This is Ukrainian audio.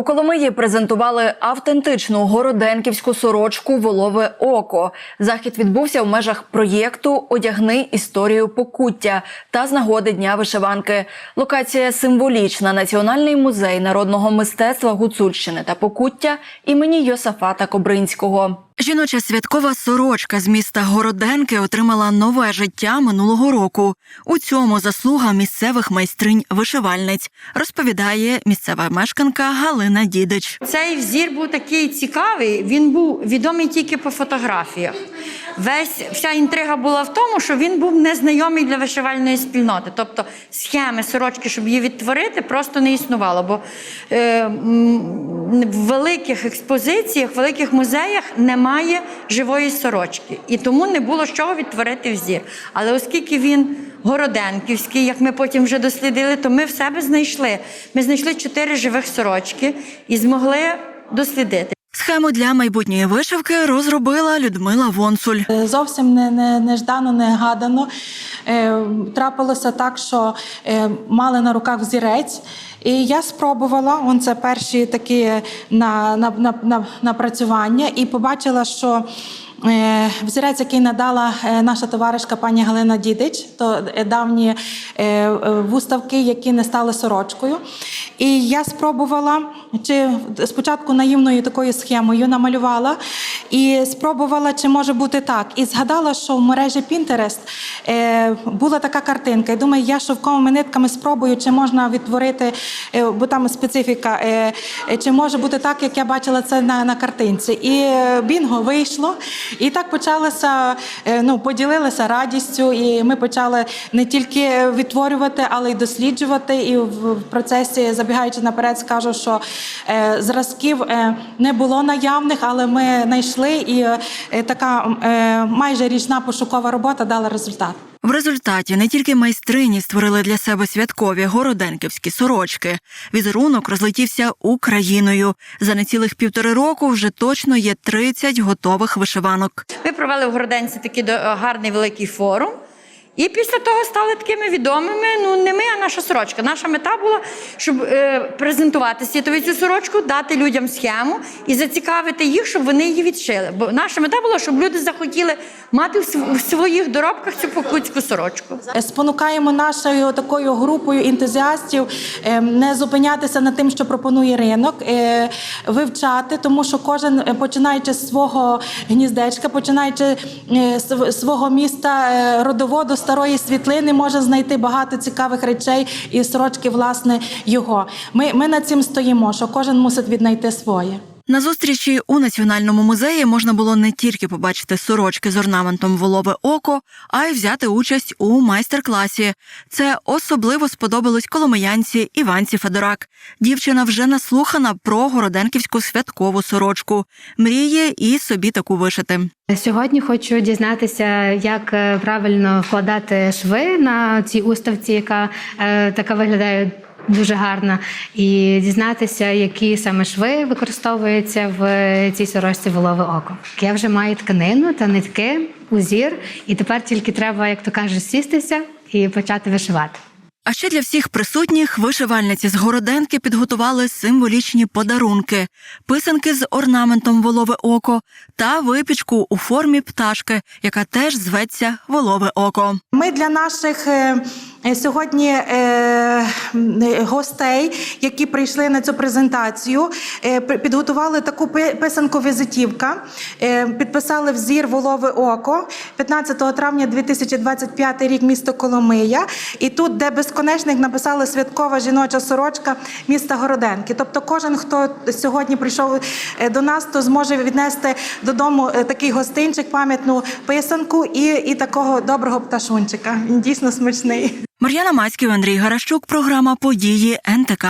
У Коломиї презентували автентичну городенківську сорочку Волове око. Захід відбувся в межах проєкту Одягни історію покуття та з нагоди дня вишиванки. Локація символічна Національний музей народного мистецтва Гуцульщини та покуття імені Йосафата Кобринського. Жіноча святкова сорочка з міста Городенки отримала нове життя минулого року. У цьому заслуга місцевих майстринь вишивальниць, розповідає місцева мешканка Галина Дідич. Цей взір був такий цікавий, він був відомий тільки по фотографіях. Весь вся інтрига була в тому, що він був незнайомий для вишивальної спільноти. Тобто схеми сорочки, щоб її відтворити, просто не існувало. Бо е, в великих експозиціях, в великих музеях немає живої сорочки. І тому не було з чого відтворити взір. Але оскільки він городенківський, як ми потім вже дослідили, то ми в себе знайшли. Ми знайшли чотири живих сорочки і змогли дослідити. Схему для майбутньої вишивки розробила Людмила Вонсуль. Е, Зовсім не, не, неждано, негадано. Е, трапилося так, що е, мали на руках взірець. І я спробувала, он це перші такі на, на, на, на, напрацювання, і побачила, що взірець, який надала е, наша товаришка пані Галина Дідич, то е, давні е, е, вуставки, які не стали сорочкою. І я спробувала, чи спочатку наївною такою схемою намалювала, і спробувала, чи може бути так. І згадала, що в мережі е, була така картинка. І думаю, я шовковими нитками спробую, чи можна відтворити, е, бо там специфіка, е, е, чи може бути так, як я бачила це на, на картинці. І е, бінго вийшло. І так почалося, е, ну, поділилися радістю, і ми почали не тільки відтворювати, але й досліджувати. І в процесі, забігаючи наперед, скажу, що е, зразків е, не було наявних, але ми знайшли, і така майже річна пошукова робота дала результат. В результаті не тільки майстрині створили для себе святкові городенківські сорочки. Візерунок розлетівся Україною. За нецілих півтори року вже точно є 30 готових вишиванок. Ми провели в Городенці такий гарний великий форум. І після того стали такими відомими. Ну не ми, а наша сорочка. Наша мета була, щоб е, презентувати світові цю сорочку, дати людям схему і зацікавити їх, щоб вони її відшили. Бо наша мета була, щоб люди захотіли мати в св- в своїх доробках цю покутську сорочку. Е, Спонукаємо нашою такою групою ентузіастів е, не зупинятися над тим, що пропонує ринок, е, вивчати, тому що кожен, е, починаючи з свого гніздечка, починаючи е, з св- свого міста е, родоводу старої світлини, може знайти багато цікавих речей і сорочки, власне, його. Ми, ми над цим стоїмо, що кожен мусить віднайти своє. На зустрічі у національному музеї можна було не тільки побачити сорочки з орнаментом волове око, а й взяти участь у майстер-класі. Це особливо сподобалось коломиянці Іванці Федорак. Дівчина вже наслухана про городенківську святкову сорочку. Мріє і собі таку вишити. Сьогодні хочу дізнатися, як е, правильно вкладати шви на цій уставці, яка е, така виглядає дуже гарно, і дізнатися, які саме шви використовуються в цій сорочці волове око. Я вже маю тканину та нитки, узір, і тепер тільки треба, як то кажуть, сістися і почати вишивати. А ще для всіх присутніх вишивальниці з Городенки підготували символічні подарунки, писанки з орнаментом волове око та випічку у формі пташки, яка теж зветься волове око. Ми для наших е, сьогодні е, е, гостей, які прийшли на цю презентацію, е, підготували таку пи- писанку-візитівка, е, підписали взір волове око 15 травня 2025 рік, місто Коломия. І тут, де безконечник, написали святкова жіноча сорочка міста Городенки. Тобто, кожен, хто сьогодні прийшов е, до нас, то зможе віднести додому е, такий гостинчик, пам'ятну писанку і, і такого доброго пташунчика. Він дійсно смачний. Мар'яна Мацьків, Андрій Гаращук, програма Події НТК.